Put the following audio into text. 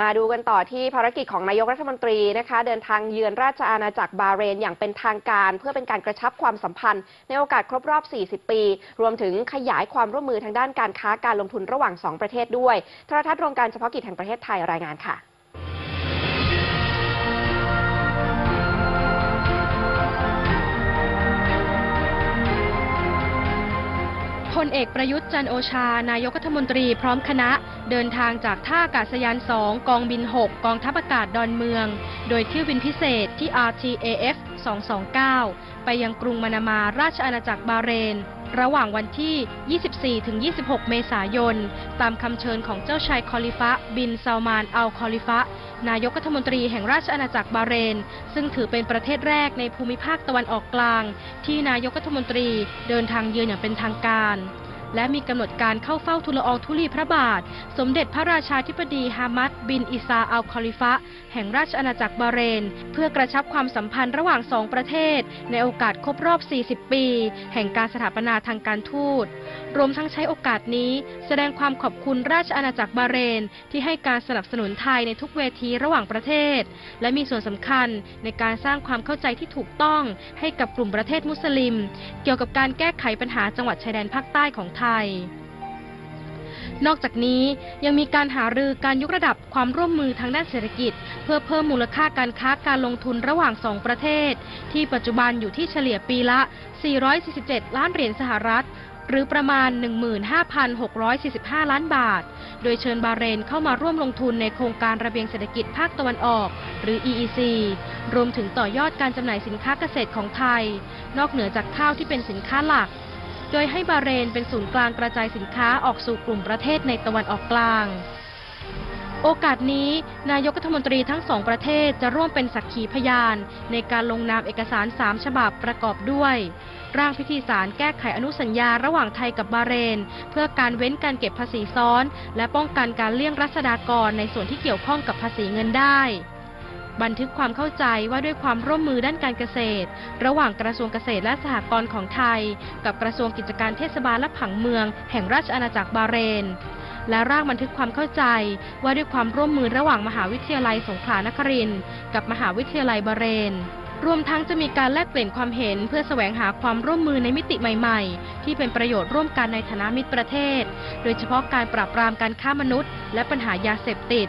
มาดูกันต่อที่ภารกิจของนายกรัฐมนตรีนะคะ เดินทางเยือนราชอาณาจักรบาเรนอย่างเป็นทางการ เพื่อเป็นการกระชับความสัมพันธ์ ในโอกาสครบรอบ 40 ปี รวมถึงขยายความร่วมมือทางด้านการค้าการลงทุนระหว่าง 2 ประเทศด้วยโทรทัศน์รวมการเฉพาะกิจแห่งประเทศไทยรายงานค่ะ ลเอกประยุทธ์จันโอชา นายกรัฐมนตรีพร้อมคณะ เดินทางจากท่าอากาศยาน 2 กองบิน 6 กองทัพอากาศดอนเมือง โดยเที่ยวบินพิเศษที่ RTAF 229 ไปยังกรุงมานามาราชอาณาจักรบาเรน ระหว่างวันที่ 24-26 เมษายน ตามคำเชิญของเจ้าชายคอลิฟะ บินซาลมานอัลคอลิฟะ นายกรัฐมนตรีแห่งราชอาณาจักรบาเรน ซึ่งถือเป็นประเทศแรกในภูมิภาคตะวันออกกลาง ที่นายกรัฐมนตรีเดินทางเยือนอย่างเป็นทางการ และมีกำหนดการเข้าเฝ้าทูลละอองธุลีพระบาท สมเด็จพระราชาธิบดีฮามัดบินอิซาอัลคอลิฟะ แห่งราชอาณาจักรบาเรน เพื่อกระชับความสัมพันธ์ระหว่างสองประเทศ ในโอกาสครบรอบ 40 ปี แห่งการสถาปนาทางการทูต รวมทั้งใช้โอกาสนี้ แสดงความขอบคุณราชอาณาจักรบาเรน ที่ให้การสนับสนุนไทยในทุกเวทีระหว่างประเทศ และมีส่วนสำคัญในการสร้างความเข้าใจที่ถูกต้องให้กับกลุ่มประเทศมุสลิม เกี่ยวกับการแก้ไขปัญหาจังหวัดชายแดนภาคใต้ของไทยนอกจากนี้ยังมีการหารือการยกระดับความร่วมมือทางด้านเศรษฐกิจ เพื่อเพิ่มมูลค่าการค้าการลงทุนระหว่างสองประเทศ ที่ปัจจุบันอยู่ที่เฉลี่ยปีละ 447 ล้านเหรียญสหรัฐหรือประมาณ 15,645 ล้านบาท โดยเชิญบาเรนเข้ามาร่วมลงทุนในโครงการระเบียงเศรษฐกิจภาคตะวันออก หรือ EEC รวมถึงต่อยอดการจำหน่ายสินค้าเกษตรของไทย นอกเหนือจากข้าวที่เป็นสินค้าหลัก โดยให้บาเรนเป็นศูนย์กลางกระจายสินค้าออกสู่กลุ่มประเทศในตะวันออกกลาง โอกาสนี้ นายกรัฐมนตรีทั้งสองประเทศจะร่วมเป็นสักขีพยาน ในการลงนามเอกสาร 3 ฉบับประกอบด้วย ร่างพิธีสารแก้ไขอนุสัญญาระหว่างไทยกับบาเรน เพื่อการเว้นการเก็บภาษีซ้อน และป้องกันการเลี่ยงรัษฎากรในส่วนที่เกี่ยวข้องกับภาษีเงินได้ บันทึกความเข้าใจว่าด้วยความร่วมมือด้านการเกษตร ระหว่างกระทรวงเกษตรและสหกรณ์ของไทย กับกระทรวงกิจการเทศบาลและผังเมือง แห่งราชอาณาจักรบาเรน และร่างบันทึกความเข้าใจ ว่าด้วยความร่วมมือระหว่างมหาวิทยาลัยสงขลานครินทร์กับมหาวิทยาลัยบาเรนรวมทั้งจะมีการแลกเปลี่ยนความเห็นเพื่อแสวงหาความร่วมมือในมิติใหม่ๆ ที่เป็นประโยชน์ร่วมกันในฐานะมิตรประเทศ โดยเฉพาะการปราบปรามการค้ามนุษย์ และปัญหายาเสพติด